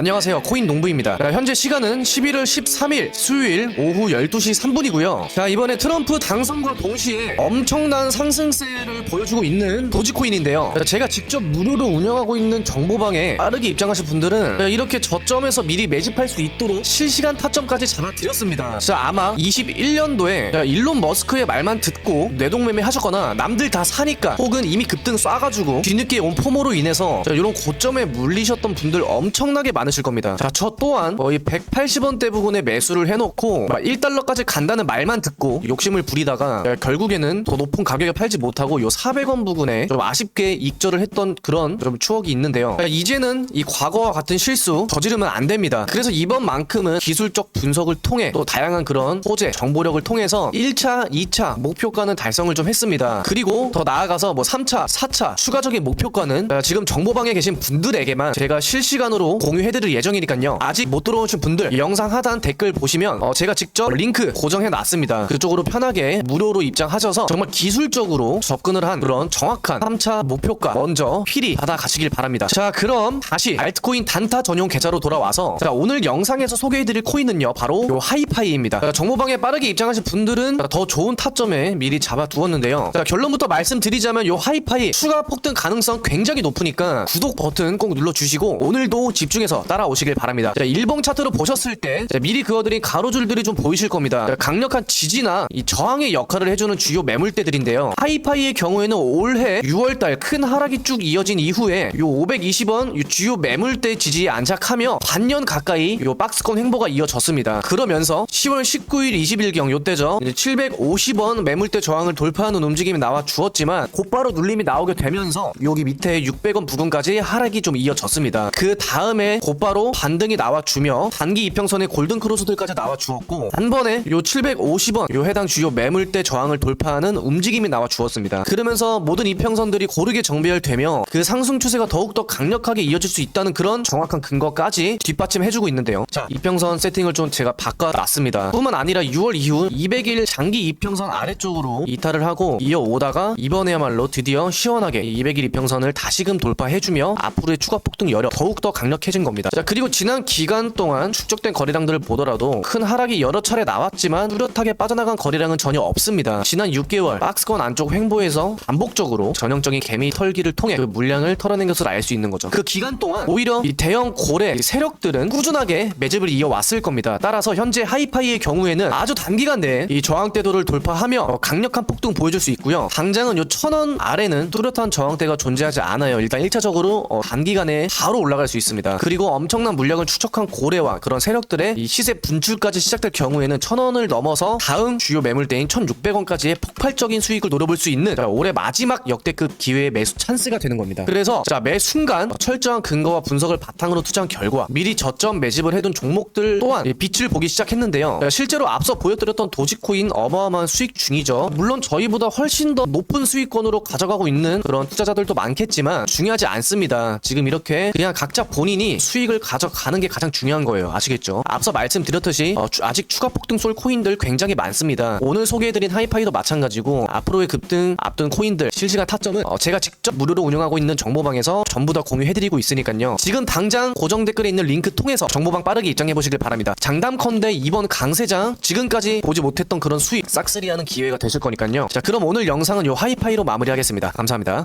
안녕하세요. 코인 농부입니다. 자, 현재 시간은 11월 13일 수요일 오후 12시 3분이고요. 자 이번에 트럼프 당선과 동시에 엄청난 상승세를 보여주고 있는 도지코인인데요. 자, 제가 직접 무료로 운영하고 있는 정보방에 빠르게 입장하신 분들은 자, 이렇게 저점에서 미리 매집할 수 있도록 실시간 타점까지 잡아드렸습니다. 자 아마 21년도에 일론 머스크의 말만 듣고 뇌동매매 하셨거나 남들 다 사니까 혹은 이미 급등 쏴가지고 뒤늦게 온 포모로 인해서 자, 이런 고점에 물리셨던 분들 엄청나게 많으 실 겁니다. 자, 저 또한 거의 180원대 부근에 매수를 해놓고 막 1달러까지 간다는 말만 듣고 욕심을 부리다가 자, 결국에는 더 높은 가격에 팔지 못하고 요 400원 부근에 좀 아쉽게 익절을 했던 그런 좀 추억이 있는데요. 자, 이제는 이 과거와 같은 실수 저지르면 안 됩니다. 그래서 이번만큼은 기술적 분석을 통해 또 다양한 그런 호재, 정보력을 통해서 1차, 2차 목표가는 달성을 좀 했습니다. 그리고 더 나아가서 뭐 3차, 4차 추가적인 목표가는 자, 지금 정보방에 계신 분들에게만 제가 실시간으로 공유해드릴 예정이니까요. 아직 못 들어오신 분들 이 영상 하단 댓글 보시면 어, 제가 직접 링크 고정해 놨습니다. 그쪽으로 편하게 무료로 입장하셔서 정말 기술적으로 접근을 한 그런 정확한 3차 목표가 먼저 필히 받아 가시길 바랍니다. 자 그럼 다시 알트코인 단타 전용 계좌로 돌아와서 자 오늘 영상에서 소개해드릴 코인은요 바로 요 하이파이입니다. 자, 정보방에 빠르게 입장하신 분들은 자, 더 좋은 타점에 미리 잡아두었는데요. 자 결론부터 말씀드리자면 요 하이파이 추가 폭등 가능성 굉장히 높으니까 구독 버튼 꼭 눌러주시고 오늘도 집중해서 따라오시길 바랍니다. 자, 일봉 차트로 보셨을 때 자, 미리 그어드린 가로줄들이 좀 보이실 겁니다. 자, 강력한 지지나 이 저항의 역할을 해주는 주요 매물대들인데요. 하이파이의 경우에는 올해 6월달 큰 하락이 쭉 이어진 이후에 요 520원 요 주요 매물대 지지에 안착하며 반년 가까이 요 박스권 행보가 이어졌습니다. 그러면서 10월 19일 20일경 요때죠. 이제 750원 매물대 저항을 돌파하는 움직임이 나와 주었지만 곧바로 눌림이 나오게 되면서 여기 밑에 600원 부근까지 하락이 좀 이어졌습니다. 그 다음에 곧바로 반등이 나와 주며 단기 이평선의 골든 크로스들까지 나와 주었고 단번에 요 750원 요 해당 주요 매물대 저항을 돌파하는 움직임이 나와 주었습니다. 그러면서 모든 이평선들이 고르게 정비열되며 그 상승 추세가 더욱더 강력하게 이어질 수 있다는 그런 정확한 근거까지 뒷받침해주고 있는데요. 자, 이평선 세팅을 좀 제가 바꿔놨습니다. 뿐만 아니라 6월 이후 200일 장기 이평선 아래쪽으로 이탈을 하고 이어오다가 이번에야말로 드디어 시원하게 200일 이평선을 다시금 돌파해주며 앞으로의 추가 폭등 여력 더욱더 강력해진 겁니다. 자, 그리고 지난 기간 동안 축적된 거래량들을 보더라도 큰 하락이 여러 차례 나왔지만 뚜렷하게 빠져나간 거래량은 전혀 없습니다. 지난 6개월 박스권 안쪽 횡보에서 반복적으로 전형적인 개미 털기를 통해 그 물량을 털어낸 것을 알 수 있는 거죠. 그 기간 동안 오히려 이 대형 고래 이 세력들은 꾸준하게 매집을 이어왔을 겁니다. 따라서 현재 하이파이의 경우에는 아주 단기간 내에 이 저항대도를 돌파하며 어, 강력한 폭등 보여줄 수 있고요. 당장은 요 천 원 아래는 뚜렷한 저항대가 존재하지 않아요. 일단 1차적으로 어, 단기간에 바로 올라갈 수 있습니다. 그리고 엄청난 물량을 추적한 고래와 그런 세력들의 이 시세 분출까지 시작될 경우에는 천 원을 넘어서 다음 주요 매물대인 1600원까지의 폭발적인 수익을 노려볼 수 있는 자, 올해 마지막 역대급 기회의 매수 찬스가 되는 겁니다. 그래서 자, 매 순간 어, 철저한 근거와 분석을 바탕으로 투자한 결과 미리 저점 매집을 해둔 종목들 또한 이 빛을 보기 시작했는데요. 자, 실제로 앞서 보여드렸던 도지코인 어마어마한 수익 중이죠. 물론 저희보다 훨씬 더 높은 수익권으로 가져가고 있는 그런 투자자들도 많겠지만 중요하지 않습니다. 지금 이렇게 그냥 각자 본인이 수익 을 가져가는 게 가장 중요한 거예요. 아시겠죠? 앞서 말씀드렸듯이 어, 주- 아직 추가 폭등 쏠 코인들 굉장히 많습니다. 오늘 소개해드린 하이파이도 마찬가지고 앞으로의 급등 앞둔 코인들 실시간 타점은 어, 제가 직접 무료로 운영하고 있는 정보방에서 전부 다 공유해드리고 있으니까요. 지금 당장 고정 댓글에 있는 링크 통해서 정보방 빠르게 입장해 보시길 바랍니다. 장담컨대 이번 강세장 지금까지 보지 못했던 그런 수익 싹쓸이하는 기회가 되실 거니까요. 자 그럼 오늘 영상은 요 하이파이로 마무리하겠습니다. 감사합니다.